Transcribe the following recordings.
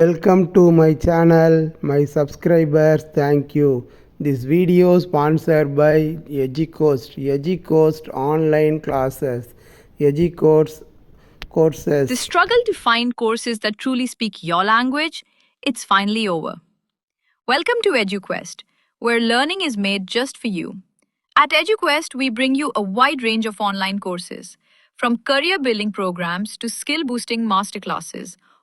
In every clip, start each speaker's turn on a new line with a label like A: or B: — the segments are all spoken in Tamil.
A: Welcome to my channel, my subscribers, thank you. This video sponsored by EduCoast, EduCoast online classes, EduCoast courses.
B: The struggle to find courses that truly speak your language, it's finally over. Welcome to EduQuest, where learning is made just for you. At EduQuest, we bring you a wide range of online courses, from career building programs to skill boosting masterclasses,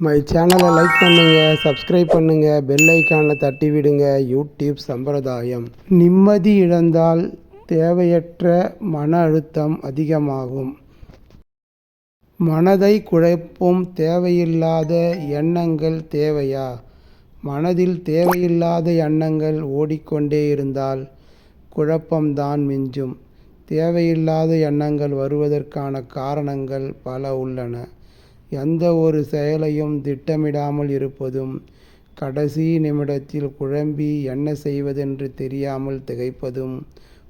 A: My சேனலை லைக் பண்ணுங்க சப்ஸ்கிரைப் பண்ணுங்க பெல் ஐக்கானை தட்டி விடுங்க. யூடியூப் சம்பிரதாயம். நிம்மதி இழந்தால் தேவையற்ற மன அழுத்தம் அதிகமாகும். மனதை குழப்பும் தேவையில்லாத எண்ணங்கள் தேவையா? மனதில் தேவையில்லாத எண்ணங்கள் ஓடிக்கொண்டே இருந்தால் குழப்பம்தான் மிஞ்சும். தேவையில்லாத எண்ணங்கள் வருவதற்கான காரணங்கள் பல உள்ளன. எந்த ஒரு செயலையும் திட்டமிடாமல் இருப்பதும் கடைசி நிமிடத்தில் குழம்பி என்ன செய்வதென்று தெரியாமல் திகைப்பதும்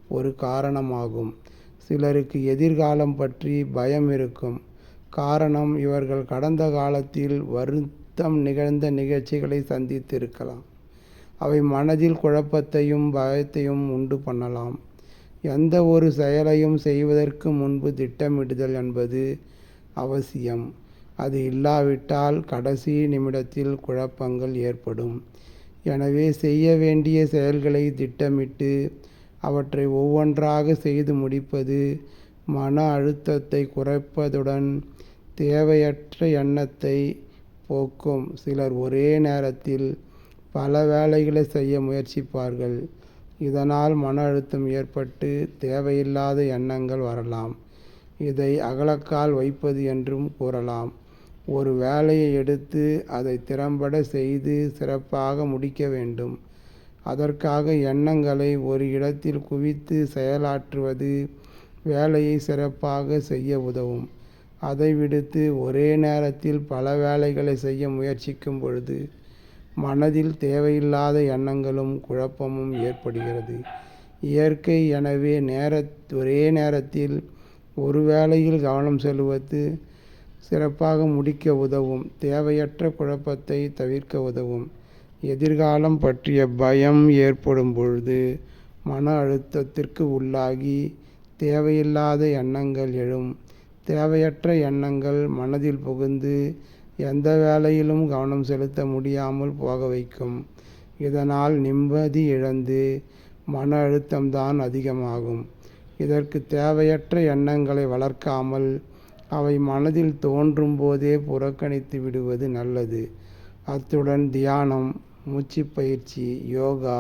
A: ஒரு காரணமாகும். சிலருக்கு எதிர்காலம் பற்றி பயம் இருக்கும். காரணம் இவர்கள் கடந்த காலத்தில் வருத்தம் நிகழ்ந்த நிகழ்ச்சிகளை சந்தித்திருக்கலாம். அவை மனதில் குழப்பத்தையும் பயத்தையும் உண்டு பண்ணலாம். எந்த ஒரு செயலையும் செய்வதற்கு முன்பு திட்டமிடுதல் என்பது அவசியம். அது இல்லாவிட்டால் கடைசி நிமிடத்தில் குழப்பங்கள் ஏற்படும். எனவே செய்ய வேண்டிய செயல்களை திட்டமிட்டு அவற்றை ஒவ்வொன்றாக செய்து முடிப்பது மன அழுத்தத்தை குறைப்பதுடன் தேவையற்ற எண்ணத்தை போக்கும். சிலர் ஒரே நேரத்தில் பல வேலைகளை செய்ய முயற்சிப்பார்கள். இதனால் மன அழுத்தம் ஏற்பட்டு தேவையில்லாத எண்ணங்கள் வரலாம். இதை அகலக்கால் வைப்பது என்றும் கூறலாம். ஒரு வேலையை எடுத்து அதை திறம்பட செய்து சிறப்பாக முடிக்க வேண்டும். அதற்காக எண்ணங்களை ஒரு இடத்தில் குவித்து செயலாற்றுவது வேலையை சிறப்பாக செய்ய உதவும். அதை விடுத்து ஒரே நேரத்தில் பல வேலைகளை செய்ய முயற்சிக்கும் பொழுது மனதில் தேவையில்லாத எண்ணங்களும் குழப்பமும் ஏற்படுகிறது. இயற்கை எனவே நேர ஒரே நேரத்தில் ஒரு வேளையில் கவனம் செலுத்துவது சிறப்பாக முடிக்க உதவும் தேவையற்ற குழப்பத்தை தவிர்க்க உதவும். எதிர்காலம் பற்றிய பயம் ஏற்படும் பொழுது மன அழுத்தத்திற்கு உள்ளாகி தேவையில்லாத எண்ணங்கள் எழும். தேவையற்ற எண்ணங்கள் மனதில் புகுந்து எந்த வேலையிலும் கவனம் செலுத்த முடியாமல் போக வைக்கும். இதனால் நிம்மதி இழந்து மன அழுத்தம்தான் அதிகமாகும். இதற்கு தேவையற்ற எண்ணங்களை வளர்க்காமல் அவை மனதில் தோன்றும் போதே புறக்கணித்து விடுவது நல்லது. அத்துடன் தியானம் மூச்சு பயிற்சி யோகா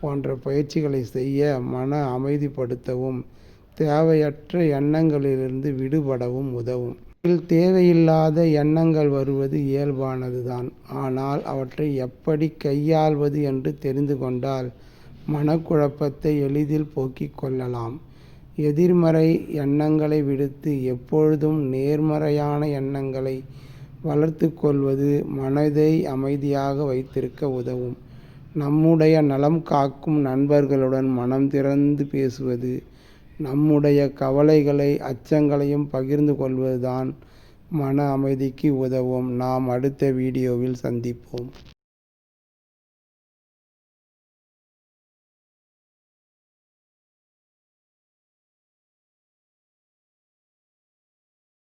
A: போன்ற பயிற்சிகளை செய்ய மன அமைதிப்படுத்தவும் தேவையற்ற எண்ணங்களிலிருந்து விடுபடவும் உதவும். இதில் தேவையில்லாத எண்ணங்கள் வருவது இயல்பானது தான் ஆனால் அவற்றை எப்படி கையாள்வது என்று தெரிந்து கொண்டால் மனக்குழப்பத்தை எளிதில் போக்கிக் கொள்ளலாம். எதிர்மறை எண்ணங்களை விடுத்து எப்பொழுதும் நேர்மறையான எண்ணங்களை வளர்த்து கொள்வது மனதை அமைதியாக வைத்திருக்க உதவும். நம்முடைய நலம் காக்கும் நண்பர்களுடன் மனம் திறந்து பேசுவது நம்முடைய கவலைகளை அச்சங்களையும் பகிர்ந்து கொள்வதுதான் மன அமைதிக்கு உதவும். நாம் அடுத்த வீடியோவில் சந்திப்போம்.